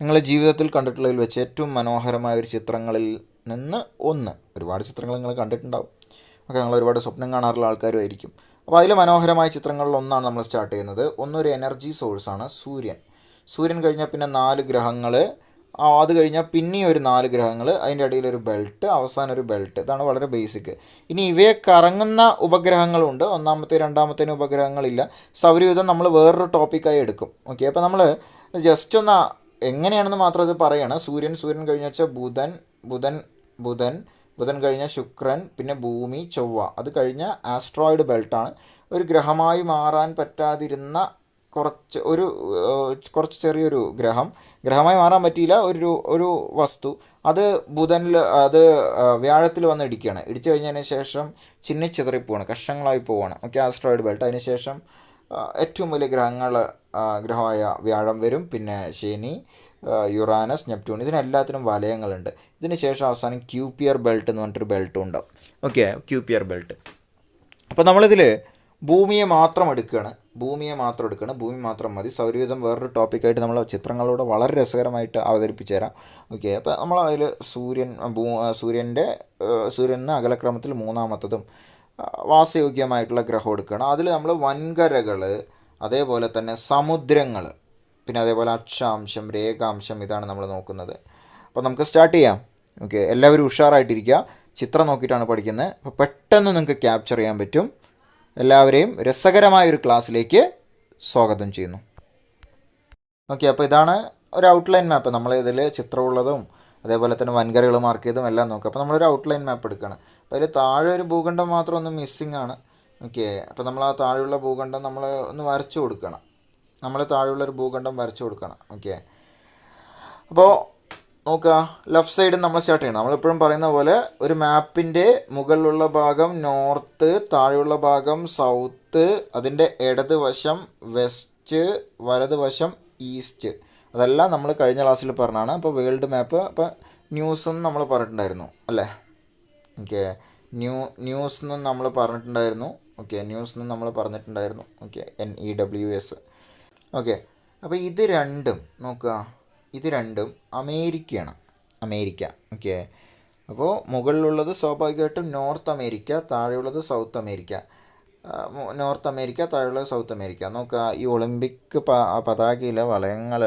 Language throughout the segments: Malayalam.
നിങ്ങൾ ജീവിതത്തിൽ കണ്ടിട്ടുള്ളതിൽ വെച്ച് ഏറ്റവും മനോഹരമായ ഒരു ചിത്രങ്ങളിൽ നിന്ന് ഒന്ന്. ഒരുപാട് ചിത്രങ്ങൾ നിങ്ങൾ കണ്ടിട്ടുണ്ടാവും. ഒക്കെ നിങ്ങൾ ഒരുപാട് സ്വപ്നം കാണാറുള്ള ആൾക്കാരും ആയിരിക്കും. അപ്പോൾ അതിൽ മനോഹരമായ ചിത്രങ്ങളിൽ ഒന്നാണ് നമ്മൾ സ്റ്റാർട്ട് ചെയ്യുന്നത്. ഒന്നൊരു എനർജി സോഴ്സാണ് സൂര്യൻ. സൂര്യൻ കഴിഞ്ഞാൽ പിന്നെ നാല് ഗ്രഹങ്ങൾ. അത് കഴിഞ്ഞാൽ പിന്നെ ഒരു നാല് ഗ്രഹങ്ങൾ. അതിന്റെ ഇടയിൽ ഒരു ബെൽറ്റ് അവസാനം ഒരു ബെൽറ്റ് ഇതാണ് വളരെ ബേസിക് ഇനി ഇവയെ കറങ്ങുന്ന ഉപഗ്രഹങ്ങളുണ്ട് ഒന്നാമത്തെ രണ്ടാമത്തേന് ഉപഗ്രഹങ്ങളില്ല. സൗരയുധം നമ്മൾ വേറൊരു ടോപ്പിക്കായി എടുക്കും. ഓക്കെ അപ്പോൾ നമ്മൾ ജസ്റ്റ് ഒന്ന് എങ്ങനെയാണെന്ന് മാത്രം അത് പറയാണ്. സൂര്യൻ സൂര്യൻ കഴിഞ്ഞ വെച്ചാൽ ബുധൻ ബുധൻ ബുധൻ ബുധൻ കഴിഞ്ഞ ശുക്രൻ പിന്നെ ഭൂമി ചൊവ്വ. അത് കഴിഞ്ഞ ആസ്ട്രോയിഡ് ബെൽട്ടാണ് ഒരു ഗ്രഹമായി മാറാൻ പറ്റാതിരുന്ന കുറച്ച് ഒരു കുറച്ച് ചെറിയൊരു ഗ്രഹം. ഗ്രഹമായി മാറാൻ പറ്റിയില്ല ഒരു ഒരു വസ്തു. അത് ബുധനിൽ അത് വ്യാഴത്തിൽ വന്ന് ഇടിക്കുകയാണ്. ഇടിച്ചു കഴിഞ്ഞതിന് ശേഷം ചിന്നിച്ചിതറി പോവാണ് കഷ്ണങ്ങളായി പോവാണ്. Okay asteroid belt. അതിനുശേഷം ഏറ്റവും വലിയ ഗ്രഹങ്ങൾ ഗ്രഹമായ വ്യാഴം വരും പിന്നെ ശനി യുറാനസ് നെപ്റ്റ്യൂൺ ഇതിനെല്ലാത്തിനും വലയങ്ങളുണ്ട്. ഇതിന് ശേഷം അവസാനം ക്യൂപിയർ ബെൽറ്റ് എന്ന് പറഞ്ഞിട്ടൊരു ബെൽറ്റും ഉണ്ടാവും ഓക്കെ ക്യൂപിയർ ബെൽറ്റ്. അപ്പോൾ നമ്മളിതിൽ ഭൂമിയെ മാത്രം എടുക്കുകയാണ് ഭൂമിയെ മാത്രം എടുക്കുകയാണ് ഭൂമി മാത്രം മതി. സൗരയുധം വേറൊരു ടോപ്പിക്കായിട്ട് നമ്മൾ ചിത്രങ്ങളോട് വളരെ രസകരമായിട്ട് അവതരിപ്പിച്ചു തരാം. ഓക്കെ അപ്പോൾ നമ്മൾ അതിൽ സൂര്യൻ ഭൂ സൂര്യന്റെ സൂര്യൻ എന്ന അകലക്രമത്തിൽ മൂന്നാമത്തതും വാസയോഗ്യമായിട്ടുള്ള ഗ്രഹം എടുക്കുകയാണ് അതിൽ നമ്മൾ വൻകരകൾ അതേപോലെ തന്നെ സമുദ്രങ്ങൾ പിന്നെ അതേപോലെ അക്ഷാംശം രേഖാംശം ഇതാണ് നമ്മൾ നോക്കുന്നത്. അപ്പോൾ നമുക്ക് സ്റ്റാർട്ട് ചെയ്യാം. ഓക്കെ എല്ലാവരും ഉഷാറായിട്ടിരിക്കുക. ചിത്രം നോക്കിയിട്ടാണ് പഠിക്കുന്നത്. അപ്പോൾ പെട്ടെന്ന് നിങ്ങൾക്ക് ക്യാപ്ചർ ചെയ്യാൻ പറ്റും. എല്ലാവരെയും രസകരമായ ഒരു ക്ലാസ്സിലേക്ക് സ്വാഗതം ചെയ്യുന്നു. ഓക്കെ അപ്പോൾ ഇതാണ് ഒരു ഔട്ട്ലൈൻ മാപ്പ് നമ്മൾ ഇതിൽ ചിത്രമുള്ളതും അതേപോലെ തന്നെ വൻകരകൾ മാർക്ക് ചെയ്തും എല്ലാം നോക്കുക. അപ്പോൾ നമ്മളൊരു ഔട്ട്ലൈൻ മാപ്പ് എടുക്കുകയാണ്. അപ്പോൾ അതിൽ താഴെ ഒരു ഭൂഖണ്ഡം മാത്രം ഒന്ന് മിസ്സിങ് ആണ്. ഓക്കെ അപ്പോൾ നമ്മൾ ആ താഴെയുള്ള ഭൂഖണ്ഡം നമ്മൾ ഒന്ന് വരച്ചു കൊടുക്കണം. നമ്മൾ താഴെയുള്ള ഒരു ഭൂഖണ്ഡം വരച്ചു കൊടുക്കണം. ഓക്കെ അപ്പോൾ നോക്കുക ലെഫ്റ്റ് സൈഡ് നമ്മൾ സ്റ്റാർട്ട് ചെയ്യണം. നമ്മളെപ്പോഴും പറയുന്ന പോലെ ഒരു മാപ്പിന്റെ മുകളിലുള്ള ഭാഗം നോർത്ത് താഴെയുള്ള ഭാഗം സൗത്ത് അതിന്റെ ഇടത് വശം വെസ്റ്റ് വലത് വശം ഈസ്റ്റ് അതെല്ലാം നമ്മൾ കഴിഞ്ഞ ക്ലാസ്സിൽ പറഞ്ഞതാണ്. അപ്പോൾ വേൾഡ് മാപ്പ് അപ്പോൾ ന്യൂസും നമ്മൾ പറഞ്ഞിട്ടുണ്ടായിരുന്നു. അല്ലേ? ഓക്കെ ന്യൂ ന്യൂസ് എന്നും നമ്മൾ പറഞ്ഞിട്ടുണ്ടായിരുന്നു. ഓക്കെ ന്യൂസ് എന്നും നമ്മൾ പറഞ്ഞിട്ടുണ്ടായിരുന്നു. Okay N E W S okay അപ്പോൾ ഇത് രണ്ടും നോക്കുക ഇത് രണ്ടും അമേരിക്കയാണ്. അമേരിക്ക. ഓക്കെ അപ്പോൾ മുകളിലുള്ളത് സ്വാഭാവികമായിട്ടും നോർത്ത് അമേരിക്ക താഴെയുള്ളത് സൗത്ത് അമേരിക്ക. നോർത്ത് അമേരിക്ക താഴെയുള്ളത് സൗത്ത് അമേരിക്ക. നോക്കുക ഈ ഒളിമ്പിക് പതാകയിലെ വളയങ്ങൾ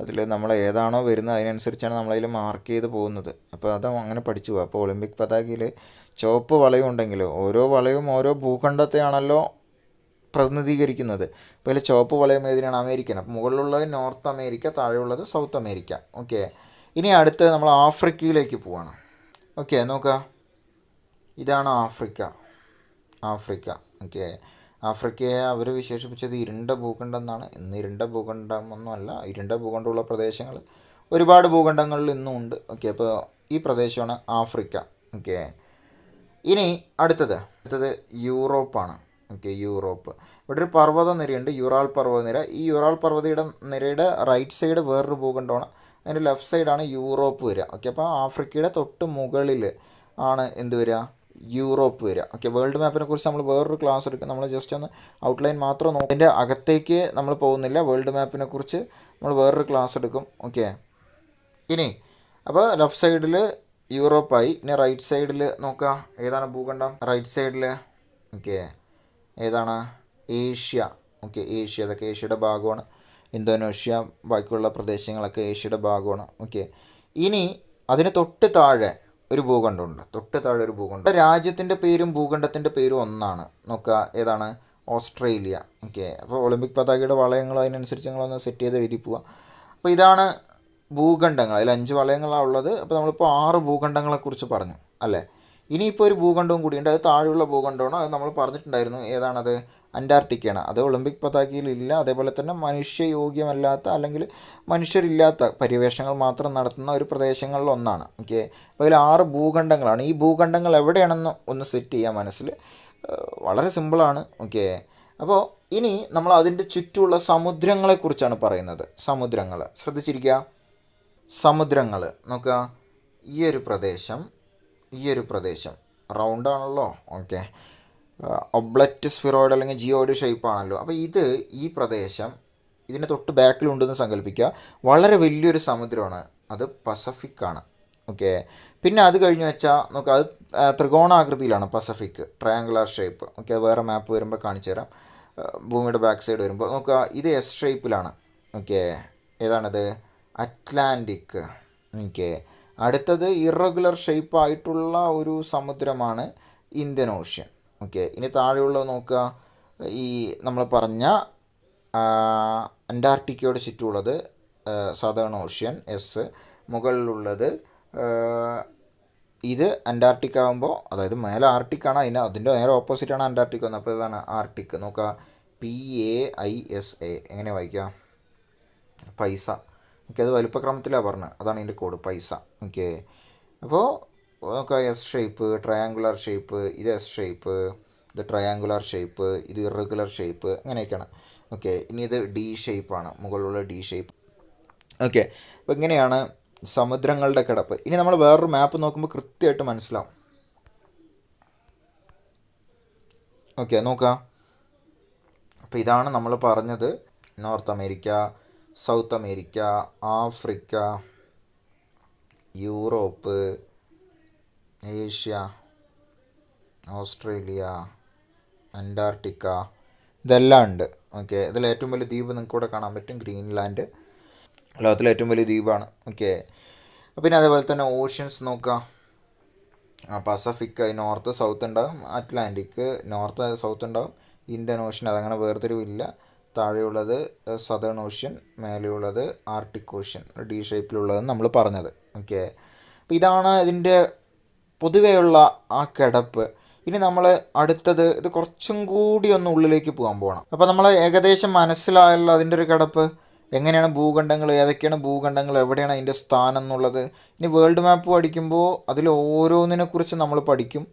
അതിൽ നമ്മൾ ഏതാണോ വരുന്നത് അതിനനുസരിച്ചാണ് നമ്മളതിൽ മാർക്ക് ചെയ്ത് പോകുന്നത്. അപ്പോൾ അത് അങ്ങനെ പഠിച്ചു പോകും അപ്പോൾ ഒളിമ്പിക് പതാകയിൽ ചുവപ്പ് വളയം ഉണ്ടെങ്കിൽ ഓരോ വളയവും ഓരോ ഭൂഖണ്ഡത്തെയാണല്ലോ പ്രതിനിധീകരിക്കുന്നത്. അപ്പോൾ അതിൽ ചുവപ്പ് വളയം ഏതിനാണ്? അമേരിക്കൻ. അപ്പോൾ മുകളിലുള്ളത് നോർത്ത് അമേരിക്ക താഴെയുള്ളത് സൗത്ത് അമേരിക്ക. ഓക്കെ. ഇനി അടുത്ത് നമ്മൾ ആഫ്രിക്കയിലേക്ക് പോവാണ്. ഓക്കെ നോക്കുക. ഇതാണ് ആഫ്രിക്ക. ആഫ്രിക്ക. ഓക്കെ. ആഫ്രിക്കയെ അവർ വിശേഷിപ്പിച്ചത് ഇരുണ്ട ഭൂഖണ്ഡം എന്നാണ് ഇന്ന് ഇരുണ്ട ഭൂഖണ്ഡം ഒന്നുമല്ല ഇരുണ്ട ഭൂഖണ്ഡമുള്ള പ്രദേശങ്ങൾ ഒരുപാട് ഭൂഖണ്ഡങ്ങളിൽ ഇന്നും ഉണ്ട്. ഓക്കെ അപ്പോൾ ഈ പ്രദേശമാണ് ആഫ്രിക്ക. ഓക്കെ ഇനി അടുത്തത് അടുത്തത് യൂറോപ്പാണ്. Okay Europe. ഇവിടെ ഒരു പർവത നിരയുണ്ട് യുറാൾ പർവതനിര. ഈ യുറാൾ പർവതയുടെ നിരയുടെ റൈറ്റ് സൈഡ് വേറൊരു ഭൂഖണ്ഡമാണ്. അതിന്റെ ലെഫ്റ്റ് സൈഡാണ് യൂറോപ്പ് വരിക. ഓക്കെ അപ്പോൾ ആഫ്രിക്കയുടെ തൊട്ട് മുകളിൽ ആണ് എന്ത് വരിക? യൂറോപ്പ് വരിക. ഓക്കെ വേൾഡ് മാപ്പിനെ കുറിച്ച് നമ്മൾ വേറൊരു ക്ലാസ് എടുക്കും. നമ്മൾ ജസ്റ്റ് ഒന്ന് ഔട്ട്ലൈൻ മാത്രം നോക്കും. അതിന്റെ അകത്തേക്ക് നമ്മൾ പോകുന്നില്ല. വേൾഡ് മാപ്പിനെ കുറിച്ച് നമ്മൾ വേറൊരു ക്ലാസ് എടുക്കും. ഓക്കെ ഇനി അപ്പോൾ ലെഫ്റ്റ് സൈഡിൽ യൂറോപ്പായി ഇനി റൈറ്റ് സൈഡിൽ നോക്കുക ഏതാണ് ഭൂഖണ്ഡം? റൈറ്റ് സൈഡിൽ ഓക്കെ ഏതാണ്? ഏഷ്യ. Okay Asia. അതൊക്കെ ഏഷ്യയുടെ ഭാഗമാണ്. ഇന്തോനേഷ്യ ബാക്കിയുള്ള പ്രദേശങ്ങളൊക്കെ ഏഷ്യയുടെ ഭാഗമാണ്. ഓക്കെ ഇനി അതിന് തൊട്ട് താഴെ ഒരു ഭൂഖണ്ഡമുണ്ട്. തൊട്ട് താഴെ ഒരു ഭൂഖണ്ഡം. രാജ്യത്തിന്റെ പേരും ഭൂഖണ്ഡത്തിന്റെ പേരും ഒന്നാണ്. നോക്കുക ഏതാണ്? ഓസ്ട്രേലിയ. ഓക്കെ. അപ്പോൾ ഒളിമ്പിക് പതാകയുടെ വളയങ്ങൾ അതിനനുസരിച്ച് നിങ്ങളൊന്ന് സെറ്റ് ചെയ്ത് എഴുതി പോവുക അപ്പോൾ ഇതാണ് ഭൂഖണ്ഡങ്ങൾ. അതിൽ അഞ്ച് വളയങ്ങളാണ് ഉള്ളത്. അപ്പോൾ നമ്മളിപ്പോൾ ആറ് ഭൂഖണ്ഡങ്ങളെക്കുറിച്ച് പറഞ്ഞു അല്ലേ? ഇനിയിപ്പോൾ ഒരു ഭൂഖണ്ഡവും കൂടിയുണ്ട് അത് താഴെയുള്ള ഭൂഖണ്ഡമാണ്. അത് നമ്മൾ പറഞ്ഞിട്ടുണ്ടായിരുന്നു. ഏതാണത്? അന്റാർട്ടിക്കയാണ്. അത് ഒളിമ്പിക് പതാകയിൽ ഇല്ല അതേപോലെ തന്നെ മനുഷ്യയോഗ്യമല്ലാത്ത അല്ലെങ്കിൽ മനുഷ്യരില്ലാത്ത പര്യവേഷണങ്ങൾ മാത്രം നടത്തുന്ന ഒരു പ്രദേശങ്ങളിൽ ഒന്നാണ്. ഓക്കെ? അപ്പോൾ അതിൽ ആറ് ഭൂഖണ്ഡങ്ങളാണ്. ഈ ഭൂഖണ്ഡങ്ങൾ എവിടെയാണെന്ന് ഒന്ന് സെറ്റ് ചെയ്യാൻ മനസ്സിൽ വളരെ സിമ്പിളാണ് ഓക്കെ? അപ്പോൾ ഇനി നമ്മൾ അതിന്റെ ചുറ്റുമുള്ള സമുദ്രങ്ങളെക്കുറിച്ചാണ് പറയുന്നത്. സമുദ്രങ്ങൾ. ശ്രദ്ധിച്ചിരിക്കുക. സമുദ്രങ്ങൾ. നോക്കുക. ഈ ഒരു പ്രദേശം ഈ ഒരു പ്രദേശം. റൗണ്ടാണല്ലോ ഓക്കെ? ഒബ്ലറ്റ് സ്ഫിറോയിഡ് അല്ലെങ്കിൽ ജിയോയിഡ് ഷേപ്പ് ആണല്ലോ. അപ്പോൾ ഇത് ഈ പ്രദേശം ഇതിന്റെ തൊട്ട് ബാക്കിലുണ്ടെന്ന് സങ്കല്പിക്കുക. വളരെ വലിയൊരു സമുദ്രമാണ്. അത് പസഫിക് ആണ്. ഓക്കെ പിന്നെ അത് കഴിഞ്ഞ് വെച്ചാൽ നോക്കുക അത് ത്രികോണാകൃതിയിലാണ് പസഫിക് ട്രയാങ്കുലർ ഷേപ്പ് ഓക്കെ വേറെ മാപ്പ് വരുമ്പോൾ കാണിച്ചു തരാം. ഭൂമിയുടെ ബാക്ക് സൈഡ് വരുമ്പോൾ നോക്കുക ഇത് എസ് ഷേപ്പിലാണ് ഓക്കെ ഏതാണത്? അറ്റ്ലാന്റിക് ഓക്കെ അടുത്തത് ഇറഗുലർ ഷേപ്പായിട്ടുള്ള ഒരു സമുദ്രമാണ് ഇന്ത്യൻ ഓഷ്യൻ ഓക്കെ ഇനി താഴെയുള്ളത് നോക്കുക. ഈ നമ്മൾ പറഞ്ഞ അന്റാർട്ടിക്കയോട് ചുറ്റുമുള്ളത് സദേൺ ഓഷ്യൻ എസ് മുകളിലുള്ളത് ഇത് അന്റാർട്ടിക്ക ആകുമ്പോൾ അതായത് മേലെ ആർട്ടിക് ആണ് അതിന് അതിന്റെ നേരെ ഓപ്പോസിറ്റ് ആണ് അന്റാർട്ടിക്ക വന്നത്. അപ്പോൾ ഇതാണ് ആർട്ടിക്. നോക്കുക. P A I S A എങ്ങനെ വായിക്കാം? പൈസ. ഓക്കെ അത് വലുപ്പക്രമത്തിലാണ് പറഞ്ഞത്. അതാണ് ഇതിന്റെ കോഡ് പൈസ. ഓക്കെ അപ്പോൾ നോക്കുക എസ് ഷേപ്പ് ട്രയാങ്കുലർ ഷേപ്പ് ഇത് എസ് ഷേപ്പ് ഇത് ട്രയാങ്കുലർ ഷേപ്പ് ഇത് ഇറഗുലർ ഷേപ്പ് അങ്ങനെയൊക്കെയാണ്. ഓക്കെ ഇനി ഇത് ഡി ഷേപ്പാണ് മുകളിലുള്ള ഡി ഷേപ്പ് ഓക്കെ അപ്പോൾ ഇങ്ങനെയാണ് സമുദ്രങ്ങളുടെ കിടപ്പ്. ഇനി നമ്മൾ വേറൊരു മാപ്പ് നോക്കുമ്പോൾ കൃത്യമായിട്ട് മനസ്സിലാവും. ഓക്കെ നോക്കാം. അപ്പോൾ ഇതാണ് നമ്മൾ പറഞ്ഞത് North America South America Africa Europe Asia Australia Antarctica ഇതെല്ലാം ഉണ്ട്. ഓക്കെ ഇതിൽ ഏറ്റവും വലിയ ദ്വീപ് നിങ്ങൾക്ക് ഇവിടെ കാണാൻ പറ്റും. ഗ്രീൻലാൻഡ്. ലോകത്തിലെ ഏറ്റവും വലിയ ദ്വീപാണ്. ഓക്കെ. പിന്നെ അതേപോലെ തന്നെ ഓഷ്യൻസ് നോക്കാം. പസഫിക് നോർത്ത് സൗത്ത് ഉണ്ടാകും അറ്റ്ലാന്റിക് നോർത്ത് സൗത്ത് ഉണ്ടാകും ഇന്ത്യൻ ഓഷ്യൻ അതങ്ങനെ വേർതിരിവില്ല. താഴെയുള്ളത് സദേൺ ഓഷ്യൻ മേലെയുള്ളത് ആർട്ടിക് ഓഷ്യൻ ഡി ഷേപ്പിലുള്ളതെന്ന് നമ്മൾ പറഞ്ഞത്. ഓക്കെ. അപ്പോൾ ഇതാണ് ഇതിന്റെ പൊതുവെയുള്ള ആ കിടപ്പ്. ഇനി നമ്മൾ അടുത്തത് ഇത് കുറച്ചും കൂടി ഒന്ന് ഉള്ളിലേക്ക് പോകാൻ പോകണം അപ്പോൾ നമ്മൾ ഏകദേശം മനസ്സിലായല്ലോ അതിന്റെ ഒരു കിടപ്പ്. എങ്ങനെയാണ് ഭൂഖണ്ഡങ്ങൾ ഏതൊക്കെയാണ് ഭൂഖണ്ഡങ്ങൾ എവിടെയാണ് അതിന്റെ സ്ഥാനം എന്നുള്ളത്. ഇനി വേൾഡ് മാപ്പ് പഠിക്കുമ്പോൾ അതിൽ ഓരോന്നിനെക്കുറിച്ച് നമ്മൾ പഠിക്കും.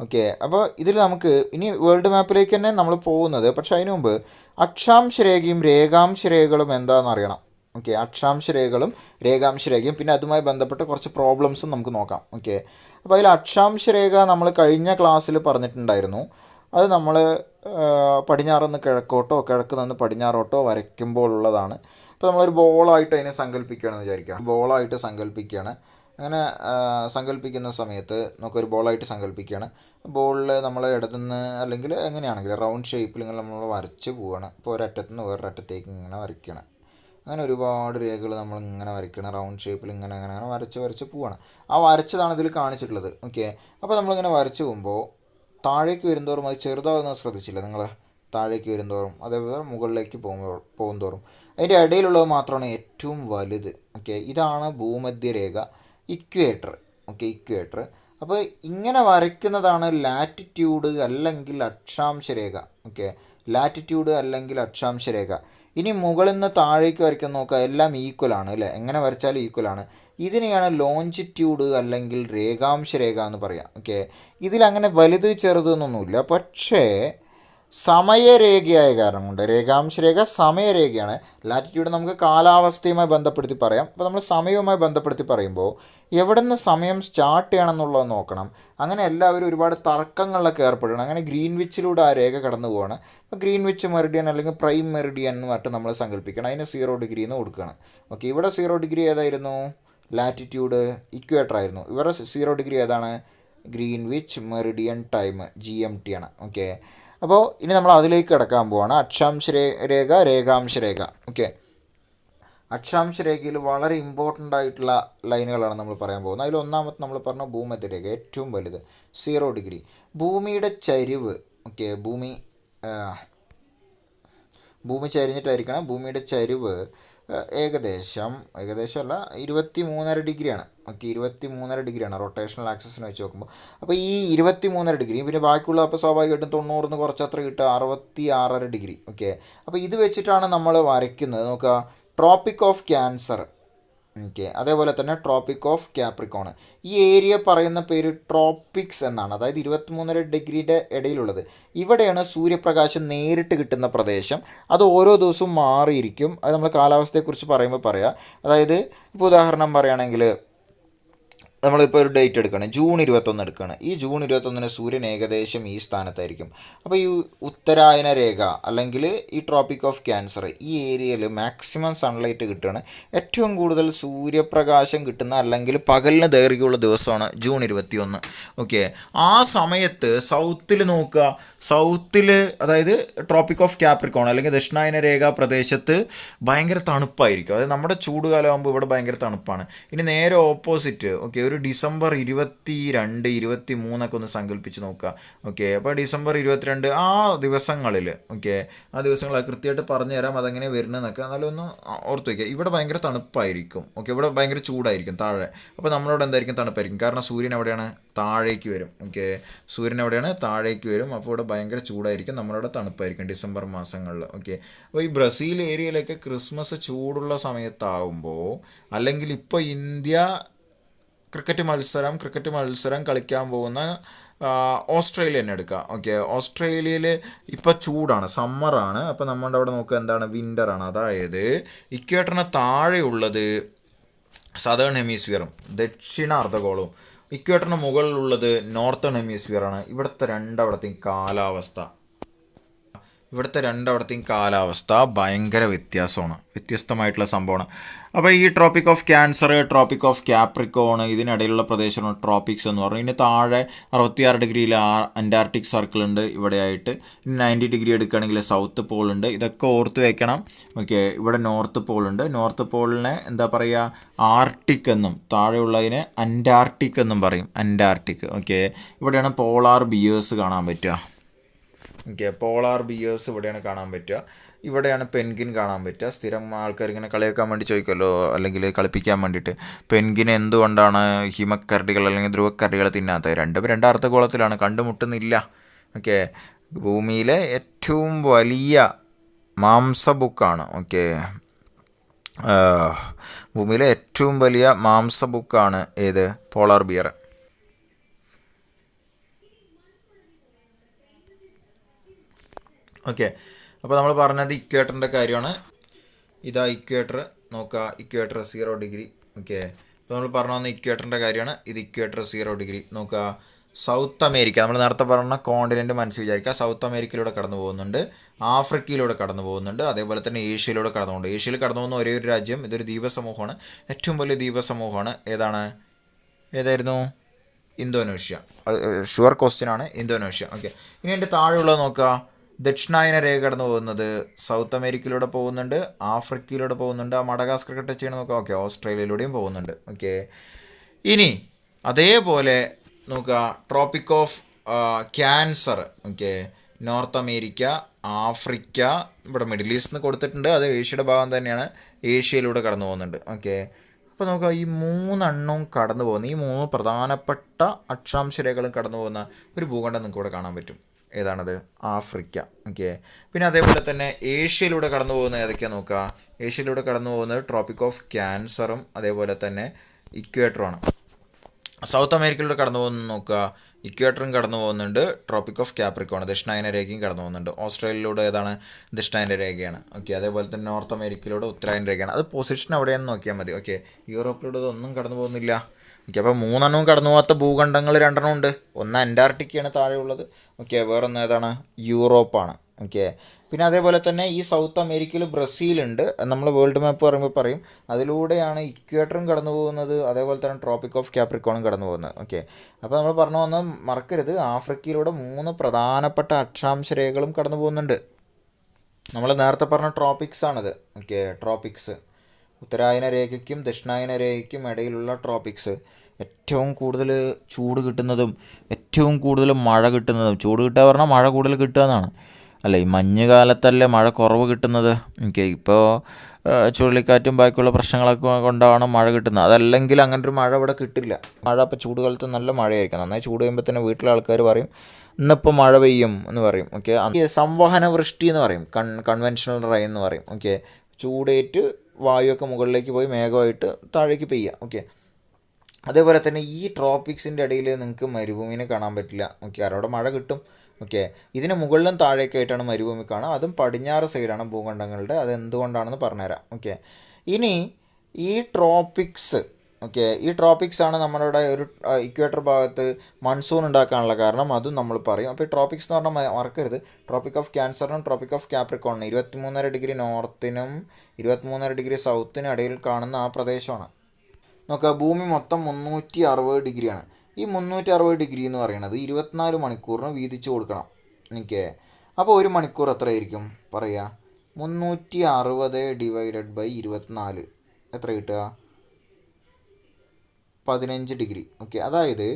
ഓക്കെ. അപ്പോൾ ഇതിൽ നമുക്ക് ഇനി വേൾഡ് മാപ്പിലേക്ക് തന്നെ നമ്മൾ പോകുന്നത്. പക്ഷേ അതിനു മുമ്പ് അക്ഷാംശ രേഖയും രേഖാംശ രേഖകളും എന്താണെന്ന് അറിയണം. ഓക്കെ. അക്ഷാംശ രേഖകളും രേഖാംശ രേഖയും പിന്നെ അതുമായി ബന്ധപ്പെട്ട് കുറച്ച് പ്രോബ്ലംസും നമുക്ക് നോക്കാം. ഓക്കെ. അപ്പോൾ അതിൽ അക്ഷാംശ രേഖ നമ്മൾ കഴിഞ്ഞ ക്ലാസ്സിൽ പറഞ്ഞിട്ടുണ്ടായിരുന്നു. അത് നമ്മൾ പടിഞ്ഞാറ് നിന്ന് കിഴക്കോട്ടോ കിഴക്ക് നിന്ന് പടിഞ്ഞാറോട്ടോ വരയ്ക്കുമ്പോൾ ഉള്ളതാണ്. ഇപ്പോൾ നമ്മളൊരു ബോളായിട്ട് അതിനെ സങ്കല്പിക്കുകയാണെന്ന് വിചാരിക്കുക. ബോളായിട്ട് സങ്കല്പിക്കുകയാണ് അങ്ങനെ സങ്കല്പിക്കുന്ന സമയത്ത് നമുക്കൊരു ബോളായിട്ട് സങ്കല്പിക്കുകയാണ് ബോളിൽ നമ്മൾ ഇടത്തുനിന്ന് അല്ലെങ്കിൽ എങ്ങനെയാണെങ്കിലും റൗണ്ട് ഷേപ്പിൽ ഇങ്ങനെ നമ്മൾ വരച്ച് പോവുകയാണ്. ഇപ്പോൾ ഒരറ്റത്തുനിന്ന് വേറൊരറ്റത്തേക്ക് ഇങ്ങനെ വരയ്ക്കുകയാണ്. അങ്ങനെ ഒരുപാട് രേഖകൾ നമ്മൾ ഇങ്ങനെ വരയ്ക്കണം റൗണ്ട് ഷേപ്പിൽ ഇങ്ങനെ അങ്ങനെ അങ്ങനെ വരച്ച് വരച്ച് പോവാണ്. ആ വരച്ചതാണ് ഇതിൽ കാണിച്ചിട്ടുള്ളത്. ഓക്കെ അപ്പോൾ നമ്മളിങ്ങനെ വരച്ച് പോകുമ്പോൾ താഴേക്ക് വരുന്തോറും അത് ചെറുതാവുന്ന ശ്രദ്ധിച്ചില്ല. നിങ്ങൾ താഴേക്ക് വരുന്തോറും അതേപോലെ മുകളിലേക്ക് പോകുമ്പോൾ പോകുന്തോറും. അതിന്റെ ഇടയിലുള്ളത് മാത്രമാണ് ഏറ്റവും വലുത്. ഓക്കെ ഇതാണ് ഭൂമധ്യരേഖ ഇക്വേറ്റർ ഓക്കെ ഇക്വേറ്റർ അപ്പോൾ ഇങ്ങനെ വരയ്ക്കുന്നതാണ് ലാറ്റിറ്റ്യൂഡ് അല്ലെങ്കിൽ അക്ഷാംശരേഖ. ഓക്കെ ലാറ്റിറ്റ്യൂഡ് അല്ലെങ്കിൽ അക്ഷാംശ രേഖ ഇനി മുകളിൽ നിന്ന് താഴേക്ക് വരയ്ക്കാൻ നോക്കുക. എല്ലാം ഈക്വൽ ആണ് അല്ലേ? എങ്ങനെ വരച്ചാലും ഈക്വൽ ആണ്. ഇതിനെയാണ് ലോഞ്ചിറ്റ്യൂഡ് അല്ലെങ്കിൽ രേഖാംശ രേഖ എന്ന് പറയാം. ഓക്കെ ഇതിലങ്ങനെ വലുത് ചെറുതെന്നൊന്നുമില്ല പക്ഷേ സമയരേഖയായ കാരണം കൊണ്ട് രേഖാംശ രേഖ സമയരേഖയാണ്. ലാറ്റിറ്റ്യൂഡ് നമുക്ക് കാലാവസ്ഥയുമായി ബന്ധപ്പെടുത്തി പറയാം. അപ്പോൾ നമ്മൾ സമയവുമായി ബന്ധപ്പെടുത്തി പറയുമ്പോൾ എവിടെ നിന്ന് സമയം സ്റ്റാർട്ട് ചെയ്യണമെന്നുള്ളത് നോക്കണം. അങ്ങനെ എല്ലാവരും ഒരുപാട് തർക്കങ്ങളിലൊക്കെ ഏർപ്പെടണം അങ്ങനെ ഗ്രീൻവിച്ചിലൂടെ ആ രേഖ കടന്നു പോവാണ്. അപ്പോൾ ഗ്രീൻവിച്ച് മെറിഡിയൻ അല്ലെങ്കിൽ പ്രൈം മെറിഡിയൻ എന്ന് പറഞ്ഞിട്ട് നമ്മൾ സങ്കല്പിക്കണം. അതിന് സീറോ ഡിഗ്രി എന്ന് കൊടുക്കുകയാണ്. ഓക്കെ ഇവിടെ സീറോ ഡിഗ്രി ഏതായിരുന്നു? ലാറ്റിറ്റ്യൂഡ് ഇക്വേറ്റർ ആയിരുന്നു. ഇവരുടെ സീറോ ഡിഗ്രി ഏതാണ്? Greenwich meridian time G M T ആണ്. ഓക്കെ അപ്പോൾ ഇനി നമ്മൾ അതിലേക്ക് കിടക്കാൻ പോവാണ്. അക്ഷാംശ രേഖ രേഖാംശ രേഖ. ഓക്കെ. അക്ഷാംശ രേഖയിൽ വളരെ ഇമ്പോർട്ടന്റ് ആയിട്ടുള്ള ലൈനുകളാണ് നമ്മൾ പറയാൻ പോകുന്നത്. അതിൽ ഒന്നാമത്തെ നമ്മൾ പറഞ്ഞ രേഖ ഏറ്റവും വലുത് സീറോ ഡിഗ്രി ഭൂമിയുടെ ചരിവ് ഓക്കെ ഭൂമി ഭൂമി ചരിഞ്ഞിട്ടായിരിക്കണം. ഭൂമിയുടെ ചരിവ് ഏകദേശം ഏകദേശം അല്ല ഇരുപത്തി മൂന്നര ഡിഗ്രിയാണ്. ഓക്കെ ഇരുപത്തി മൂന്നര ഡിഗ്രിയാണ് റൊട്ടേഷണൽ ആക്സസിന് വെച്ച് നോക്കുമ്പോൾ അപ്പോൾ ഈ ഇരുപത്തി മൂന്നര ഡിഗ്രി പിന്നെ ബാക്കിയുള്ള അപ്പോൾ സ്വാഭാവികമായിട്ടും തൊണ്ണൂറിന് കുറച്ച് അത്ര കിട്ടുക അറുപത്തി ആറര ഡിഗ്രി. ഓക്കെ അപ്പോൾ ഇത് വെച്ചിട്ടാണ് നമ്മൾ വരയ്ക്കുന്നത്. നോക്കുക ട്രോപ്പിക് ഓഫ് ക്യാൻസർ ഓക്കെ അതേപോലെ തന്നെ ട്രോപ്പിക് ഓഫ് ക്യാപ്രിക്കോൺ ഈ ഏരിയ പറയുന്ന പേര് ട്രോപ്പിക്സ് എന്നാണ്. അതായത് ഇരുപത്തിമൂന്നര ഡിഗ്രിയുടെ ഇടയിലുള്ളത്. ഇവിടെയാണ് സൂര്യപ്രകാശം നേരിട്ട് കിട്ടുന്ന പ്രദേശം. അത് ഓരോ ദിവസവും മാറിയിരിക്കും. അത് നമ്മൾ കാലാവസ്ഥയെക്കുറിച്ച് പറയുമ്പോൾ പറയാം. അതായത് ഇപ്പോൾ ഉദാഹരണം പറയുകയാണെങ്കിൽ നമ്മളിപ്പോൾ ഒരു ഡേറ്റ് എടുക്കുകയാണ്. ജൂൺ ഇരുപത്തൊന്ന് എടുക്കുകയാണ്. ഈ ജൂൺ ഇരുപത്തൊന്നിന് സൂര്യൻ ഏകദേശം ഈ സ്ഥാനത്തായിരിക്കും. അപ്പോൾ ഈ ഉത്തരായന രേഖ അല്ലെങ്കിൽ ഈ ട്രോപ്പിക് ഓഫ് ക്യാൻസർ ഈ ഏരിയയിൽ മാക്സിമം സൺലൈറ്റ് കിട്ടുകയാണ്. ഏറ്റവും കൂടുതൽ സൂര്യപ്രകാശം കിട്ടുന്ന അല്ലെങ്കിൽ പകലിന് ദൈർഘ്യമുള്ള ദിവസമാണ് ജൂൺ ഇരുപത്തിയൊന്ന്. ഓക്കെ ആ സമയത്ത് സൗത്തിൽ നോക്കുക. സൗത്തിൽ അതായത് ട്രോപ്പിക് ഓഫ് ക്യാപ്രിക്കോൺ അല്ലെങ്കിൽ ദക്ഷിണായന രേഖ പ്രദേശത്ത് ഭയങ്കര തണുപ്പായിരിക്കും. അതായത് നമ്മുടെ ചൂട് ചൂടുകാലമാകുമ്പോൾ ഇവിടെ ഭയങ്കര തണുപ്പാണ്. ഇനി നേരെ ഓപ്പോസിറ്റ് ഓക്കെ ഒരു ഡിസംബർ ഇരുപത്തി രണ്ട് ഇരുപത്തി മൂന്നൊക്കെ ഒന്ന് സങ്കല്പിച്ച് നോക്കുക. ഓക്കെ അപ്പോൾ ഡിസംബർ ഇരുപത്തിരണ്ട് ആ ദിവസങ്ങളിൽ ഓക്കെ ആ ദിവസങ്ങൾ കൃത്യമായിട്ട് പറഞ്ഞു തരാം അതെങ്ങനെ വരുന്നതെന്നൊക്കെ എന്നാലും ഒന്ന് ഓർത്ത് വയ്ക്കുക. ഇവിടെ ഭയങ്കര തണുപ്പായിരിക്കും. ഓക്കെ ഇവിടെ ഭയങ്കര ചൂടായിരിക്കും താഴെ. അപ്പോൾ നമ്മളോട് എന്തായിരിക്കും തണുപ്പായിരിക്കും? കാരണം സൂര്യൻ എവിടെയാണ്? താഴേക്ക് വരും. ഓക്കെ സൂര്യൻ എവിടെയാണ് താഴേക്ക് വരും. അപ്പോൾ ഇവിടെ ഭയങ്കര ചൂടായിരിക്കും. നമ്മളിവിടെ തണുപ്പായിരിക്കും ഡിസംബർ മാസങ്ങളിൽ. ഓക്കെ അപ്പോൾ ഈ ബ്രസീൽ ഏരിയയിലൊക്കെ ക്രിസ്മസ് ചൂടുള്ള സമയത്താവുമ്പോൾ അല്ലെങ്കിൽ ഇപ്പോൾ ഇന്ത്യ ക്രിക്കറ്റ് മത്സരം ക്രിക്കറ്റ് മത്സരം കളിക്കാൻ പോകുന്ന ഓസ്ട്രേലിയ തന്നെ എടുക്കുക. ഓക്കെ ഓസ്ട്രേലിയയിൽ ഇപ്പോൾ ചൂടാണ് സമ്മറാണ്. അപ്പോൾ നമ്മുടെ അവിടെ നോക്കുക എന്താണ്? വിന്ററാണ്. അതായത് ഇക്വേറ്ററിന് താഴെയുള്ളത് സദേൺ ഹെമീസ്ഫിയറും ദക്ഷിണ അർദ്ധഗോളവും ഇക്വേട്ടറിന് മുകളിലുള്ളത് നോർത്തേൺ ഹെമിസ്ഫിയറാണ്. ഇവിടുത്തെ രണ്ടവിടത്തെയും കാലാവസ്ഥ. ഇവിടുത്തെ രണ്ടവിടത്തെയും കാലാവസ്ഥ ഭയങ്കര വ്യത്യാസമാണ്. വ്യത്യസ്തമായിട്ടുള്ള സംഭവമാണ്. അപ്പോൾ ഈ tropic of cancer tropic of Capricorn ഇതിനിടയിലുള്ള പ്രദേശമാണ് ട്രോപ്പിക്സ് എന്ന് പറഞ്ഞു. ഇനി താഴെ അറുപത്തിയാറ് ഡിഗ്രിയിൽ അന്റാർട്ടിക് സർക്കിൾ ഉണ്ട് ഇവിടെയായിട്ട്. നയന്റി ഡിഗ്രി എടുക്കുകയാണെങ്കിൽ സൗത്ത് പോൾ ഉണ്ട്. ഇതൊക്കെ ഓർത്ത് വെക്കണം. ഓക്കെ ഇവിടെ നോർത്ത് പോൾ ഉണ്ട്. നോർത്ത് പോളിനെ എന്താ പറയുക ആർട്ടിക് എന്നും താഴെയുള്ളതിനെ അന്റാർട്ടിക് എന്നും പറയും. അന്റാർട്ടിക് ഓക്കെ ഇവിടെയാണ് പോളാർ ബിയേഴ്സ് കാണാൻ പറ്റുക. ഓക്കെ പോളാർ ബിയേഴ്സ് ഇവിടെയാണ് കാണാൻ പറ്റുക. ഇവിടെയാണ് പെൻഗിൻ കാണാൻ പറ്റുക. സ്ഥിരം ആൾക്കാർ ഇങ്ങനെ കളിയാക്കാൻ വേണ്ടി ചോദിക്കുമല്ലോ? അല്ലെങ്കിൽ കളിപ്പിക്കാൻ വേണ്ടിയിട്ട്. പെൻഗിൻ എന്തുകൊണ്ടാണ് ഹിമക്കരടികൾ അല്ലെങ്കിൽ ധ്രുവക്കരടികൾ തിന്നാത്തത്? രണ്ടും രണ്ട് അർത്ഥഗോളത്തിലാണ് കണ്ടുമുട്ടുന്നില്ല. ഓക്കെ ഭൂമിയിലെ ഏറ്റവും വലിയ മാംസബുക്കാണ്. ഓക്കെ ഭൂമിയിലെ ഏറ്റവും വലിയ മാംസബുക്കാണ് ഏത്? Polar beer. ഓക്കെ അപ്പോൾ നമ്മൾ പറഞ്ഞത് ഇക്വേറ്ററിന്റെ കാര്യമാണ്. ഇതാ ഇക്വേറ്റർ നോക്കുക ഇക്വേറ്റർ സീറോ ഡിഗ്രി ഓക്കെ അപ്പോൾ നമ്മൾ പറഞ്ഞു വന്ന ഇക്വേറ്ററിന്റെ കാര്യമാണ്. ഇത് ഇക്വേറ്റർ സീറോ ഡിഗ്രി നോക്കുക സൗത്ത് അമേരിക്ക നമ്മൾ നേരത്തെ പറഞ്ഞ കോണ്ടിനെന്റ് മനസ്സിൽ വിചാരിക്കുക സൗത്ത് അമേരിക്കയിലൂടെ കടന്നു പോകുന്നുണ്ട്. ആഫ്രിക്കയിലൂടെ കടന്നു പോകുന്നുണ്ട്. അതേപോലെ തന്നെ ഏഷ്യയിലൂടെ കടന്നു പോകുന്നുണ്ട് ഏഷ്യയിൽ കടന്നു പോകുന്ന ഒരേ ഒരു രാജ്യം. ഇതൊരു ദ്വീപസമൂഹമാണ്. ഏറ്റവും വലിയ ദ്വീപസമൂഹമാണ്. ഏതാണ്? ഏതായിരുന്നു? ഇന്തോനേഷ്യ. ഷുവർ ക്വസ്റ്റ്യൻ ആണ്. ഇന്തോനേഷ്യ. ഓക്കെ ഇനി എന്റെ താഴെയുള്ളത് നോക്കുക ദക്ഷിണായന രേഖ കടന്നു പോകുന്നത് സൗത്ത് അമേരിക്കയിലൂടെ പോകുന്നുണ്ട് ആഫ്രിക്കയിലൂടെ പോകുന്നുണ്ട് ആ മഡഗാസ്കർ ടച്ച് ചെയ്യണം നോക്കാം. ഓക്കെ ഓസ്ട്രേലിയയിലൂടെയും പോകുന്നുണ്ട്. ഓക്കെ. ഇനി അതേപോലെ നോക്കുക tropic of cancer okay. North America Africa ഇവിടെ മിഡിൽ ഈസ്റ്റ് നിന്ന് കൊടുത്തിട്ടുണ്ട്. അത് ഏഷ്യയുടെ ഭാഗം തന്നെയാണ്. ഏഷ്യയിലൂടെ കടന്നു പോകുന്നുണ്ട്. ഓക്കെ. അപ്പോൾ നോക്കുക ഈ മൂന്നെണ്ണവും കടന്നു പോകുന്ന. ഈ മൂന്ന് പ്രധാനപ്പെട്ട അക്ഷാംശ രേഖകളും കടന്നു പോകുന്ന ഒരു ഭൂഖണ്ഡം നിങ്ങൾക്ക് ഇവിടെ കാണാൻ പറ്റും. ഏതാണത്? ആഫ്രിക്ക. ഓക്കെ പിന്നെ അതേപോലെ തന്നെ ഏഷ്യയിലൂടെ കടന്നു പോകുന്ന ഏതൊക്കെയാണ് നോക്കുക ഏഷ്യയിലൂടെ കടന്നു പോകുന്നത് ട്രോപ്പിക് ഓഫ് ക്യാൻസറും അതേപോലെ തന്നെ ഇക്വേറ്ററുമാണ് സൗത്ത് അമേരിക്കയിലൂടെ കടന്നു പോകുന്നത് നോക്കുക ഇക്വേറ്ററും കടന്നു പോകുന്നുണ്ട്. ട്രോപ്പിക് ഓഫ് ക്യാപ്രിക്കുമാണ് ദക്ഷിണായന രേഖയും കടന്നു പോകുന്നുണ്ട്. ഓസ്ട്രേലിയയിലൂടെ ഏതാണ്? ദക്ഷിണായന രേഖയാണ്. ഓക്കെ അതേപോലെ തന്നെ നോർത്ത് അമേരിക്കയിലൂടെ ഉത്തരായന രേഖയാണ്. അത് പൊസിഷൻ എവിടെയാണെന്ന് നോക്കിയാൽ മതി. ഓക്കെ യൂറോപ്പിലൂടെ ഒന്നും കടന്നു പോകുന്നില്ല. ഓക്കെ അപ്പോൾ മൂന്നെണ്ണവും കടന്നു പോകാത്ത ഭൂഖണ്ഡങ്ങൾ രണ്ടെണ്ണം ഉണ്ട്. ഒന്ന് അന്റാർട്ടിക്കയാണ് താഴെയുള്ളത്. ഓക്കെ വേറൊന്ന് ഏതാണ്? യൂറോപ്പാണ്. ഓക്കെ. പിന്നെ അതേപോലെ തന്നെ ഈ സൗത്ത് അമേരിക്കയിൽ ബ്രസീലുണ്ട് നമ്മൾ വേൾഡ് മാപ്പ് പറയുമ്പോൾ പറയും. അതിലൂടെയാണ് ഇക്വേറ്ററും കടന്നു പോകുന്നത്. അതേപോലെ തന്നെ ട്രോപ്പിക് ഓഫ് ക്യാപ്രിക്കോണും കടന്നു പോകുന്നത്. ഓക്കെ. അപ്പോൾ നമ്മൾ പറഞ്ഞു വന്ന് മറക്കരുത്. ആഫ്രിക്കയിലൂടെ മൂന്ന് പ്രധാനപ്പെട്ട അക്ഷാംശ രേഖകളും കടന്നു പോകുന്നുണ്ട്. നമ്മൾ നേരത്തെ പറഞ്ഞ ട്രോപ്പിക്സ് ആണത് ഓക്കെ ട്രോപ്പിക്സ്. ഉത്തരായന രേഖയ്ക്കും ദക്ഷിണായന രേഖയ്ക്കും ഇടയിലുള്ള ട്രോപ്പിക്സ് ഏറ്റവും കൂടുതൽ ചൂട് കിട്ടുന്നതും ഏറ്റവും കൂടുതൽ മഴ കിട്ടുന്നതും ചൂട് കിട്ടുക പറഞ്ഞാൽ മഴ കൂടുതൽ കിട്ടുക എന്നാണ്. അല്ല? ഈ മഞ്ഞ് കാലത്തല്ലേ മഴ കുറവ് കിട്ടുന്നത്? ഓക്കെ ഇപ്പോൾ ചുഴലിക്കാറ്റും ബാക്കിയുള്ള പ്രശ്നങ്ങളൊക്കെ കൊണ്ടാണ് മഴ കിട്ടുന്നത്. അതല്ലെങ്കിൽ അങ്ങനെ ഒരു മഴ ഇവിടെ കിട്ടില്ല. മഴ അപ്പോൾ ചൂട് കാലത്ത് നല്ല മഴയായിരിക്കും. നന്നായി ചൂട് കഴിയുമ്പോൾ തന്നെ വീട്ടിലെ ആൾക്കാർ പറയും ഇന്നിപ്പോൾ മഴ പെയ്യും എന്ന് പറയും. ഓക്കെ സംവഹന വൃഷ്ടി എന്ന് പറയും. കൺ കൺവെൻഷണൽ റൈൻ എന്ന് പറയും. ഓക്കെ ചൂടേറ്റ് വായുവൊക്കെ മുകളിലേക്ക് പോയി മേഘമായിട്ട് താഴേക്ക് പെയ്യുക ഓക്കെ അതേപോലെ തന്നെ ഈ ട്രോപ്പിക്സിന്റെ ഇടയിൽ നിങ്ങൾക്ക് മരുഭൂമിനെ കാണാൻ പറ്റില്ല. ഓക്കെ അവിടെ മഴ കിട്ടും. ഓക്കെ ഇതിന് മുകളിലും താഴേക്ക് ആയിട്ടാണ് മരുഭൂമി കാണുക. അതും പടിഞ്ഞാറ് സൈഡാണ് ഭൂഖണ്ഡങ്ങളുടെ. അത് എന്തുകൊണ്ടാണെന്ന് പറഞ്ഞുതരാം. ഓക്കെ ഇനി ഈ ട്രോപ്പിക്സ് ഓക്കെ ഈ ട്രോപ്പിക്സ് ആണ് നമ്മുടെ ഒരു ഇക്വേറ്റർ ഭാഗത്ത് മൺസൂൺ ഉണ്ടാക്കാനുള്ള കാരണം. അതും നമ്മൾ പറയും. അപ്പോൾ ഈ ട്രോപ്പിക്സ് എന്ന് പറഞ്ഞാൽ മറക്കരുത്. ട്രോപ്പിക് ഓഫ് ക്യാൻസറിനും ട്രോപ്പിക് ഓഫ് ക്യാപ്രിക്കോണിനും ഇരുപത്തിമൂന്നര ഡിഗ്രി നോർത്തിനും ഇരുപത്തിമൂന്നര ഡിഗ്രി സൗത്തിനും ഇടയിൽ കാണുന്ന ആ പ്രദേശമാണ്. നോക്കുക ഭൂമി മൊത്തം മുന്നൂറ്റി അറുപത് ഡിഗ്രിയാണ്. ഈ മുന്നൂറ്റി അറുപത് ഡിഗ്രി എന്ന് പറയുന്നത് ഇരുപത്തിനാല് മണിക്കൂറിന് വീതിച്ചു കൊടുക്കണം. എനിക്ക് അപ്പോൾ ഒരു മണിക്കൂർ എത്രയായിരിക്കും? പറയുക. മുന്നൂറ്റി അറുപത് ഡിവൈഡഡ് ബൈ ഇരുപത്തിനാല്. എത്ര കിട്ടുക? പതിനഞ്ച് ഡിഗ്രി. ഓക്കെ അതായത്